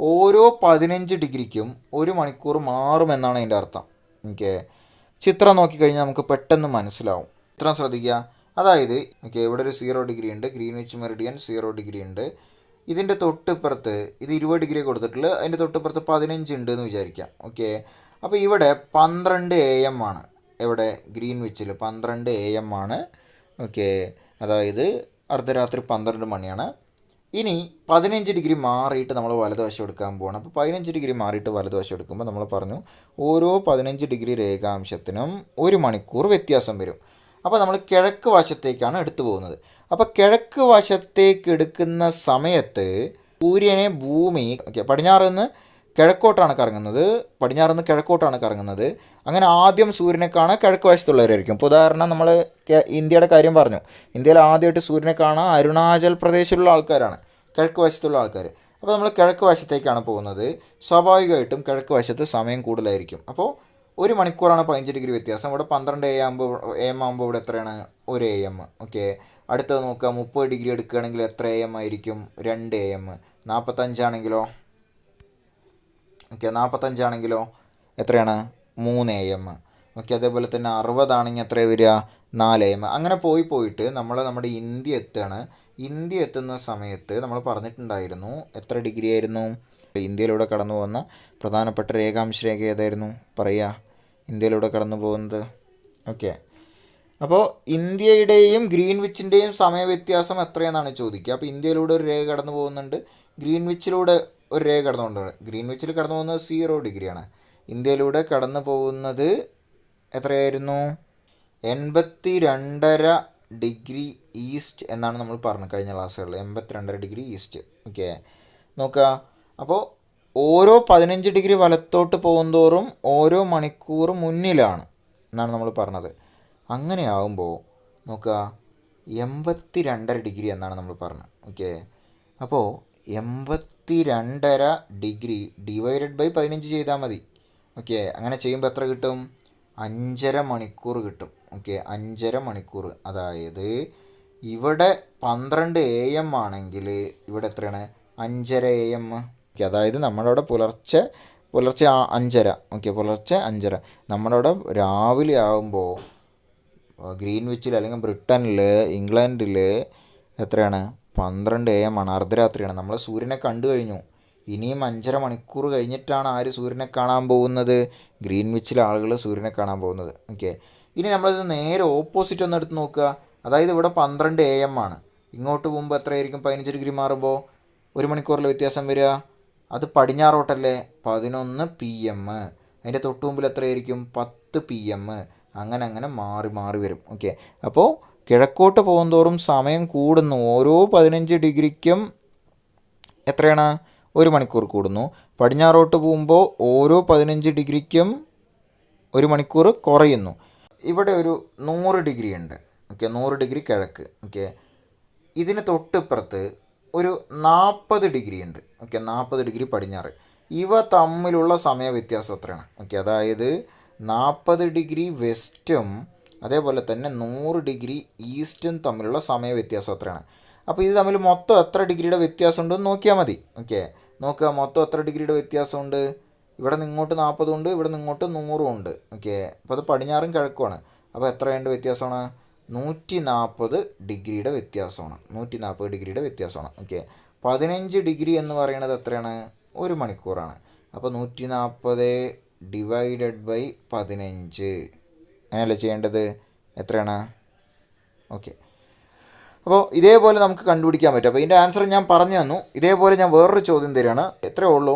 ഓരോ പതിനഞ്ച് ഡിഗ്രിക്കും ഒരു മണിക്കൂർ മാറുമെന്നാണ് അതിന്റെ അർത്ഥം. ഓക്കെ ചിത്രം നോക്കിക്കഴിഞ്ഞാൽ നമുക്ക് പെട്ടെന്ന് മനസ്സിലാവും. ചിത്രം ശ്രദ്ധിക്കുക. അതായത് ഓക്കെ ഇവിടെ ഒരു സീറോ ഡിഗ്രി ഉണ്ട് ഗ്രീൻവിച്ച് മെറിഡിയൻ സീറോ ഡിഗ്രി ഉണ്ട്. ഇതിന്റെ തൊട്ടിപ്പുറത്ത് ഇത് ഇരുപത് ഡിഗ്രി കൊടുത്തിട്ടുള്ള അതിന്റെ തൊട്ടിപ്പുറത്ത് പതിനഞ്ച് ഉണ്ട് എന്ന് വിചാരിക്കാം. ഓക്കെ അപ്പോൾ ഇവിടെ പന്ത്രണ്ട് എ എം ആണ്. എവിടെ ഗ്രീൻവിച്ചിൽ പന്ത്രണ്ട് എ എം ആണ്. ഓക്കെ അതായത് അർദ്ധരാത്രി പന്ത്രണ്ട് മണിയാണ്. ഇനി പതിനഞ്ച് ഡിഗ്രി മാറിയിട്ട് നമ്മൾ വലതുവശം എടുക്കാൻ പോകണം അപ്പോൾ പതിനഞ്ച് ഡിഗ്രി മാറിയിട്ട് വലതുവശം എടുക്കുമ്പോൾ നമ്മൾ പറഞ്ഞു ഓരോ പതിനഞ്ച് ഡിഗ്രി രേഖാംശത്തിനും ഒരു മണിക്കൂർ വ്യത്യാസം വരും. അപ്പോൾ നമ്മൾ കിഴക്ക് വശത്തേക്കാണ് എടുത്തു പോകുന്നത്. അപ്പോൾ കിഴക്ക് വശത്തേക്ക് എടുക്കുന്ന സമയത്ത് സൂര്യനെ ഭൂമി ഓക്കെ പടിഞ്ഞാറ് നിന്ന് കിഴക്കോട്ടാണ് കറങ്ങുന്നത്. പടിഞ്ഞാറ് നിന്ന് കിഴക്കോട്ടാണ് കറങ്ങുന്നത്. അങ്ങനെ ആദ്യം സൂര്യനെ കാണാൻ കിഴക്ക് വശത്തുള്ളവരായിരിക്കും ഇപ്പോൾ ഉദാഹരണം നമ്മൾ ഇന്ത്യയുടെ കാര്യം പറഞ്ഞു. ഇന്ത്യയിൽ ആദ്യമായിട്ട് സൂര്യനെ കാണാൻ അരുണാചൽ പ്രദേശിലുള്ള ആൾക്കാരാണ്. കിഴക്ക് വശത്തുള്ള ആൾക്കാർ അപ്പോൾ നമ്മൾ കിഴക്ക് വശത്തേക്കാണ് പോകുന്നത്. സ്വാഭാവികമായിട്ടും കിഴക്ക് വശത്ത് സമയം കൂടുതലായിരിക്കും. അപ്പോൾ ഒരു മണിക്കൂറാണ് പതിനഞ്ച് ഡിഗ്രി വ്യത്യാസം. ഇവിടെ പന്ത്രണ്ട് എ ആകുമ്പോൾ എ എം ആകുമ്പോൾ ഇവിടെ എത്രയാണ്? ഒരു എ എം. ഓക്കെ. അടുത്തത് നോക്കുക. മുപ്പത് ഡിഗ്രി എടുക്കുകയാണെങ്കിൽ എത്ര എ എം ആയിരിക്കും? രണ്ട് എ എം. നാൽപ്പത്തഞ്ചാണെങ്കിലോ ഓക്കെ നാൽപ്പത്തഞ്ചാണെങ്കിലോ എത്രയാണ്? മൂന്ന് എ എം ഓക്കെ അതേപോലെ തന്നെ അറുപതാണെങ്കിൽ എത്ര വരിക? നാല് എം അങ്ങനെ പോയി പോയിട്ട് നമ്മൾ നമ്മുടെ ഇന്ത്യ എത്തുകയാണ് ഇന്ത്യ എത്തുന്ന സമയത്ത് നമ്മൾ പറഞ്ഞിട്ടുണ്ടായിരുന്നു എത്ര ഡിഗ്രി ആയിരുന്നു? ഇന്ത്യയിലൂടെ കടന്നു പോകുന്ന പ്രധാനപ്പെട്ട രേഖാംശ രേഖ ഏതായിരുന്നു? പറയുക. ഇന്ത്യയിലൂടെ കടന്നു പോകുന്നത്. ഓക്കെ. അപ്പോൾ ഇന്ത്യയുടെയും ഗ്രീൻവിച്ചിന്റെയും സമയവ്യത്യാസം എത്രയെന്നാണ് ചോദിക്കുക. അപ്പോൾ ഇന്ത്യയിലൂടെ ഒരു രേഖ കടന്നു പോകുന്നുണ്ട്. ഗ്രീൻവിച്ചിലൂടെ ഒരു രേഖ കടന്നു പോകുന്നുണ്ട് ഗ്രീൻവിച്ചിൽ കടന്നു പോകുന്നത് സീറോ ഡിഗ്രിയാണ് ഇന്ത്യയിലൂടെ കടന്നു പോകുന്നത് എത്രയായിരുന്നു? എൺപത്തി രണ്ടര ഡിഗ്രി ഈസ്റ്റ് എന്നാണ് നമ്മൾ പറഞ്ഞു കഴിഞ്ഞ ക്ലാസ്സുകളിൽ എൺപത്തിരണ്ടര ഡിഗ്രി ഈസ്റ്റ് ഓക്കെ നോക്കുക. അപ്പോൾ ഓരോ പതിനഞ്ച് ഡിഗ്രി വലത്തോട്ട് പോകുന്തോറും ഓരോ മണിക്കൂർ മുന്നിലാണ് എന്നാണ് നമ്മൾ പറഞ്ഞത്. അങ്ങനെയാകുമ്പോൾ നോക്കുക. എൺപത്തി രണ്ടര ഡിഗ്രി എന്നാണ് നമ്മൾ പറഞ്ഞത്. ഓക്കെ അപ്പോൾ എൺപത്തി രണ്ടര ഡിഗ്രി ഡിവൈഡഡ് ബൈ പതിനഞ്ച് ചെയ്താൽ മതി. ഓക്കെ അങ്ങനെ ചെയ്യുമ്പോൾ എത്ര കിട്ടും? അഞ്ചര മണിക്കൂർ കിട്ടും. ഓക്കെ അഞ്ചര മണിക്കൂർ. അതായത് ഇവിടെ പന്ത്രണ്ട് എ എം ആണെങ്കിൽ ഇവിടെ എത്രയാണ്? അഞ്ചര എ എം. ഓക്കെ അതായത് നമ്മളവിടെ പുലർച്ചെ പുലർച്ചെ അഞ്ചര. ഓക്കെ പുലർച്ചെ അഞ്ചര. നമ്മളവിടെ രാവിലെ ആകുമ്പോൾ ഗ്രീൻവിച്ചിൽ അല്ലെങ്കിൽ ബ്രിട്ടനിൽ ഇംഗ്ലണ്ടിൽ എത്രയാണ്? പന്ത്രണ്ട് എ എം ആണ്. അർദ്ധരാത്രിയാണ്. നമ്മൾ സൂര്യനെ കണ്ടു കഴിഞ്ഞു. ഇനിയും അഞ്ചര മണിക്കൂർ കഴിഞ്ഞിട്ടാണ് ആര് സൂര്യനെ കാണാൻ പോകുന്നത്? ഗ്രീൻവിച്ചിലെ ആളുകൾ സൂര്യനെ കാണാൻ പോകുന്നത്. ഓക്കെ. ഇനി നമ്മളിത് നേരെ ഓപ്പോസിറ്റ് ഒന്ന് എടുത്ത് നോക്കുക. അതായത് ഇവിടെ പന്ത്രണ്ട് എ എം ആണ്. ഇങ്ങോട്ട് പോകുമ്പോൾ എത്രയായിരിക്കും? പതിനഞ്ച് ഡിഗ്രി മാറുമ്പോൾ ഒരു മണിക്കൂറിൽ വ്യത്യാസം വരിക. അത് പടിഞ്ഞാറോട്ടല്ലേ? പതിനൊന്ന് പി എം അതിന്റെ തൊട്ട് മുമ്പിൽ എത്രയായിരിക്കും? പത്ത് പി എം അങ്ങനെ അങ്ങനെ മാറി മാറി വരും. ഓക്കെ. അപ്പോൾ കിഴക്കോട്ട് പോകുന്തോറും സമയം കൂടുന്നു. ഓരോ പതിനഞ്ച് ഡിഗ്രിക്കും എത്രയാണ്? ഒരു മണിക്കൂർ കൂടുന്നു. പടിഞ്ഞാറോട്ട് പോകുമ്പോൾ ഓരോ പതിനഞ്ച് ഡിഗ്രിക്കും ഒരു മണിക്കൂർ കുറയുന്നു. ഇവിടെ ഒരു നൂറ് ഡിഗ്രി ഉണ്ട്. ഓക്കെ നൂറ് ഡിഗ്രി കിഴക്ക്. ഓക്കെ ഇതിന് തൊട്ടിപ്പുറത്ത് ഒരു നാൽപ്പത് ഡിഗ്രി ഉണ്ട്. ഓക്കെ നാൽപ്പത് ഡിഗ്രി പടിഞ്ഞാറ്. ഇവ തമ്മിലുള്ള സമയ വ്യത്യാസം എത്രയാണ്? ഓക്കെ അതായത് നാൽപ്പത് ഡിഗ്രി വെസ്റ്റും അതേപോലെ തന്നെ നൂറ് ഡിഗ്രി ഈസ്റ്റും തമ്മിലുള്ള സമയ വ്യത്യാസം എത്രയാണ് അപ്പോൾ ഇത് തമ്മിൽ മൊത്തം എത്ര ഡിഗ്രിയുടെ വ്യത്യാസം ഉണ്ടെന്ന് നോക്കിയാൽ മതി. ഓക്കെ? നോക്കുക മൊത്തം എത്ര ഡിഗ്രിയുടെ വ്യത്യാസമുണ്ട്? ഇവിടെ നിന്ന് ഇങ്ങോട്ട് നാൽപ്പതും ഉണ്ട് ഇവിടെ നിന്ന് ഇങ്ങോട്ട് നൂറും ഉണ്ട്. ഓക്കെ? അപ്പോൾ അത് പടിഞ്ഞാറും കിഴക്കുമാണ്. അപ്പോൾ എത്രയുണ്ട് വ്യത്യാസമാണ്? നൂറ്റി നാൽപ്പത് ഡിഗ്രിയുടെ വ്യത്യാസമാണ്. നൂറ്റി നാൽപ്പത് ഡിഗ്രിയുടെ വ്യത്യാസമാണ്. ഓക്കെ? പതിനഞ്ച് ഡിഗ്രി എന്ന് പറയുന്നത് എത്രയാണ്? ഒരു മണിക്കൂറാണ്. അപ്പോൾ നൂറ്റി നാൽപ്പത് ഡിവൈഡഡ് ബൈ പതിനഞ്ച്. അങ്ങനെയല്ലേ ചെയ്യേണ്ടത്? എത്രയാണ്? ഓക്കെ. അപ്പോൾ ഇതേപോലെ നമുക്ക് കണ്ടുപിടിക്കാൻ പറ്റും. അപ്പോൾ ഇതിന്റെ ആൻസർ ഞാൻ പറഞ്ഞു തന്നു. ഇതേപോലെ ഞാൻ വേറൊരു ചോദ്യം തരികയാണ്. എത്രയേ ഉള്ളൂ?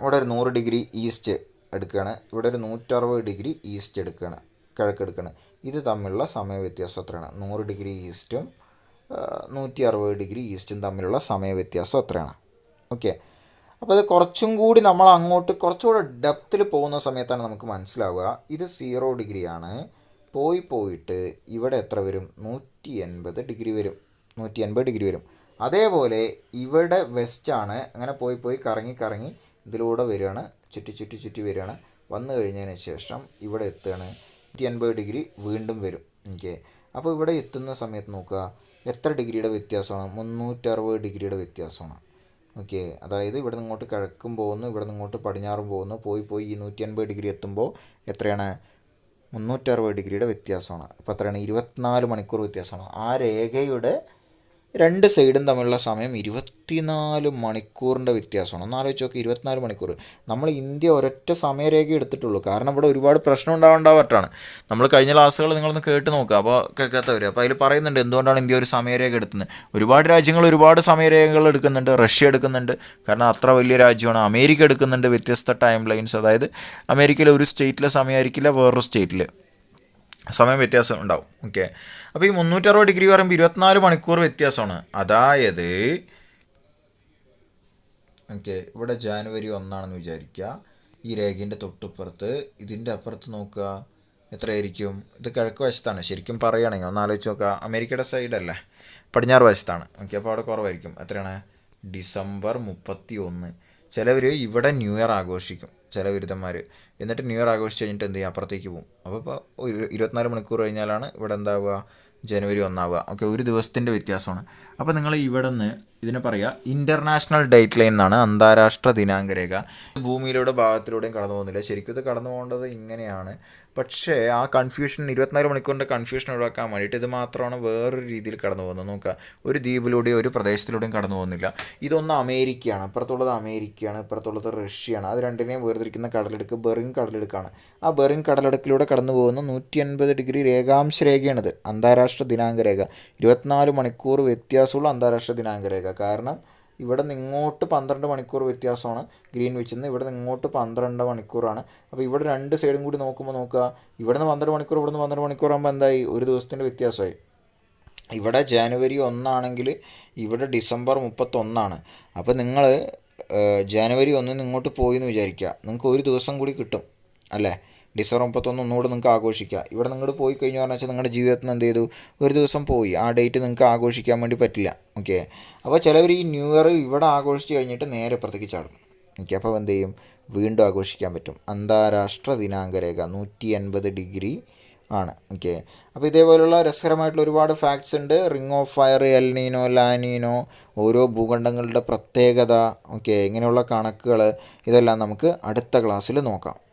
ഇവിടെ ഒരു നൂറ് ഡിഗ്രി ഈസ്റ്റ് എടുക്കുകയാണ്. ഇവിടെ ഒരു നൂറ്ററുപത് ഡിഗ്രി ഈസ്റ്റ് എടുക്കുകയാണ്. കിഴക്ക് എടുക്കുകയാണ് ഇത് തമ്മിലുള്ള സമയ വ്യത്യാസം എത്രയാണ്? നൂറ് ഡിഗ്രി ഈസ്റ്റും നൂറ്റി അറുപത് ഡിഗ്രി ഈസ്റ്റും തമ്മിലുള്ള സമയ വ്യത്യാസം എത്രയാണ്? ഓക്കെ. അപ്പോൾ അത് കുറച്ചും കൂടി നമ്മൾ അങ്ങോട്ട് കുറച്ചുകൂടെ ഡെപ്തിൽ പോകുന്ന സമയത്താണ് നമുക്ക് മനസ്സിലാവുക. ഇത് സീറോ ഡിഗ്രിയാണ് പോയി പോയിട്ട് ഇവിടെ എത്ര വരും? നൂറ്റി എൺപത് ഡിഗ്രി വരും. നൂറ്റി എൺപത് ഡിഗ്രി വരും. അതേപോലെ ഇവിടെ വെസ്റ്റാണ് അങ്ങനെ പോയി പോയി കറങ്ങി കറങ്ങി ഇതിലൂടെ വരികയാണ്. ചുറ്റി ചുറ്റി ചുറ്റി വരികയാണ്. വന്നു കഴിഞ്ഞതിന് ശേഷം ഇവിടെ എത്തുകയാണ്. നൂറ്റി എൺപത് ഡിഗ്രി വീണ്ടും വരും. ഓക്കെ അപ്പോൾ ഇവിടെ എത്തുന്ന സമയത്ത് നോക്കുക. എത്ര ഡിഗ്രിയുടെ വ്യത്യാസമാണ്? മുന്നൂറ്ററുപത് ഡിഗ്രിയുടെ വ്യത്യാസമാണ്. ഓക്കെ. അതായത് ഇവിടെ ഇങ്ങോട്ട് കിഴക്കും പോകുന്നു ഇവിടെ ഇങ്ങോട്ട് പടിഞ്ഞാറും പോകുന്നു. പോയി പോയി ഈ നൂറ്റി അൻപത് ഡിഗ്രി എത്തുമ്പോൾ എത്രയാണ്? മുന്നൂറ്ററുപത് ഡിഗ്രിയുടെ വ്യത്യാസമാണ്. അപ്പോൾ എത്രയാണ്? ഇരുപത്തിനാല് മണിക്കൂർ വ്യത്യാസമാണ്. ആ രേഖയുടെ രണ്ട് സൈഡും തമ്മിലുള്ള സമയം ഇരുപത്തിനാല് മണിക്കൂറിന്റെ വ്യത്യാസമാണ്. ഒന്നാലോചിച്ച് നോക്കി ഇരുപത്തിനാല് മണിക്കൂർ നമ്മൾ ഇന്ത്യ ഒരൊറ്റ സമയരേഖ എടുത്തിട്ടുള്ളൂ. കാരണം ഇവിടെ ഒരുപാട് പ്രശ്നം ഉണ്ടാവേണ്ടവറ്റാണ് നമ്മൾ കഴിഞ്ഞ ക്ലാസ്സുകൾ നിങ്ങളൊന്ന് കേട്ട് നോക്കുക അപ്പോൾ കേൾക്കാത്തവർ അപ്പോൾ അതിൽ പറയുന്നുണ്ട് എന്തുകൊണ്ടാണ് ഇന്ത്യ ഒരു സമയരേഖ എടുക്കുന്നത് ഒരുപാട് രാജ്യങ്ങൾ ഒരുപാട് സമയരേഖകൾ എടുക്കുന്നുണ്ട്. റഷ്യ എടുക്കുന്നുണ്ട്. കാരണം അത്ര വലിയ രാജ്യമാണ്. അമേരിക്ക എടുക്കുന്നുണ്ട് വ്യത്യസ്ത ടൈം ലൈൻസ് അതായത് അമേരിക്കയിലെ ഒരു സ്റ്റേറ്റിലെ സമയമായിരിക്കില്ല വേറൊരു സ്റ്റേറ്റിൽ സമയം വ്യത്യാസം ഉണ്ടാവും. ഓക്കെ അപ്പോൾ ഈ മുന്നൂറ്ററുപത് ഡിഗ്രി പറയുമ്പോൾ ഇരുപത്തിനാല് മണിക്കൂർ വ്യത്യാസമാണ്. അതായത് ഓക്കെ ഇവിടെ ജാനുവരി ഒന്നാണെന്ന് വിചാരിക്കുക. ഈ രേഖന്റെ തൊട്ടുപ്പുറത്ത് ഇതിന്റെ അപ്പുറത്ത് നോക്കുക. എത്രയായിരിക്കും? ഇത് കിഴക്ക് വശത്താണ്. ശരിക്കും പറയുകയാണെങ്കിൽ ഒന്ന് ആലോചിച്ച് നോക്കുക. അമേരിക്കയുടെ സൈഡല്ലേ പടിഞ്ഞാറ് വശത്താണ്. ഓക്കെ അപ്പോൾ അവിടെ കുറവായിരിക്കും. എത്രയാണ്? ഡിസംബർ മുപ്പത്തി ഒന്ന് ചിലവർ ഇവിടെ ന്യൂ ഇയർ ആഘോഷിക്കും. ചില ബിരുദന്മാർ എന്നിട്ട് ന്യൂ ഇയർ ആഘോഷിച്ച് കഴിഞ്ഞിട്ട് എന്ത് ചെയ്യും? അപ്പുറത്തേക്ക് പോകും അപ്പോൾ ഇപ്പോൾ ഒരു ഇരുപത്തിനാല് മണിക്കൂർ കഴിഞ്ഞാലാണ് ഇവിടെ എന്താവുക? ജനുവരി ഒന്നാവുക. ഓക്കെ ഒരു ദിവസത്തിന്റെ വ്യത്യാസമാണ്. അപ്പോൾ നിങ്ങൾ ഇവിടെ നിന്ന് ഇതിനെ പറയുക. ഇന്റർനാഷണൽ ഡേറ്റ് ലൈൻ എന്നാണ് അന്താരാഷ്ട്ര ദിനാങ്ക രേഖ ഭൂമിയിലൂടെ ഭാഗത്തിലൂടെയും കടന്നു പോകുന്നില്ല. ശരിക്കും ഇത് കടന്നു പോകേണ്ടത് ഇങ്ങനെയാണ്. പക്ഷേ ആ കൺഫ്യൂഷൻ ഇരുപത്തിനാല് മണിക്കൂറിന്റെ കൺഫ്യൂഷൻ ഒഴിവാക്കാൻ വേണ്ടിയിട്ട് ഇത് മാത്രമാണ് വേറൊരു രീതിയിൽ കടന്നു പോകുന്നത്. നോക്കുക. ഒരു ദ്വീപിലൂടെയും ഒരു പ്രദേശത്തിലൂടെയും കടന്നു പോകുന്നില്ല. ഇതൊന്ന് അമേരിക്കയാണ്. അപ്പുറത്തുള്ളത് അമേരിക്കയാണ്. ഇപ്പുറത്തുള്ളത് റഷ്യയാണ്. അത് രണ്ടിനെയും വേർതിരിക്കുന്ന കടലെടുക്ക് ബെറിങ് കടലെടുക്കാണ്. ആ ബെറിങ് കടലെടുക്കിലൂടെ കടന്നു പോകുന്ന നൂറ്റി അൻപത് ഡിഗ്രി രേഖാംശ രേഖയാണിത് അന്താരാഷ്ട്ര ദിനാങ്ക രേഖ ഇരുപത്തിനാല് മണിക്കൂർ വ്യത്യാസമുള്ള അന്താരാഷ്ട്ര ദിനാങ്ക രേഖ കാരണം ഇവിടെ നിന്ന് ഇങ്ങോട്ട് പന്ത്രണ്ട് മണിക്കൂർ വ്യത്യാസമാണ്. ഗ്രീൻ വിച്ചിൽ നിന്ന് ഇവിടെ നിന്ന് ഇങ്ങോട്ട് പന്ത്രണ്ട് മണിക്കൂറാണ്. അപ്പോൾ ഇവിടെ രണ്ട് സൈഡും കൂടി നോക്കുമ്പോൾ നോക്കുക. ഇവിടെ നിന്ന് പന്ത്രണ്ട് മണിക്കൂർ ഇവിടെ നിന്ന് പന്ത്രണ്ട് മണിക്കൂർ ആകുമ്പോൾ എന്തായി? ഒരു ദിവസത്തിന്റെ വ്യത്യാസമായി. ഇവിടെ ജാനുവരി ഒന്നാണെങ്കിൽ ഇവിടെ ഡിസംബർ മുപ്പത്തൊന്നാണ്. അപ്പോൾ നിങ്ങൾ ജാനുവരി ഒന്നിന് ഇങ്ങോട്ട് പോയി എന്ന് വിചാരിക്കുക. നിങ്ങൾക്ക് ഒരു ദിവസം കൂടി കിട്ടും. അല്ലേ? ഡിസംബർ മുപ്പത്തൊന്ന് ഒന്നുകൂടെ നിങ്ങൾക്ക് ആഘോഷിക്കുക ഇവിടെ നിങ്ങൾ പോയി കഴിഞ്ഞു പറഞ്ഞാൽ വെച്ചാൽ നിങ്ങളുടെ ജീവിതത്തിൽ എന്ത് ചെയ്തു? ഒരു ദിവസം പോയി. ആ ഡേറ്റ് നിങ്ങൾക്ക് ആഘോഷിക്കാൻ വേണ്ടി പറ്റില്ല. ഓക്കെ? അപ്പോൾ ചിലവർ ഈ ന്യൂ ഇയർ ഇവിടെ ആഘോഷിച്ച് കഴിഞ്ഞിട്ട് നേരെ പുറത്തേക്ക് ചാടും. ഓക്കെ? അപ്പോൾ എന്ത് ചെയ്യും? വീണ്ടും ആഘോഷിക്കാൻ പറ്റും. അന്താരാഷ്ട്ര ദിനാങ്ക രേഖ നൂറ്റി എൺപത് ഡിഗ്രി ആണ്. ഓക്കെ? അപ്പോൾ ഇതേപോലെയുള്ള രസകരമായിട്ടുള്ള ഒരുപാട് ഫാക്ട്സ് ഉണ്ട്. Ring of fire El Nino La Nino ഓരോ ഭൂഖണ്ഡങ്ങളുടെ പ്രത്യേകത ഓക്കെ? ഇങ്ങനെയുള്ള കണക്കുകൾ ഇതെല്ലാം നമുക്ക് അടുത്ത ക്ലാസ്സിൽ നോക്കാം.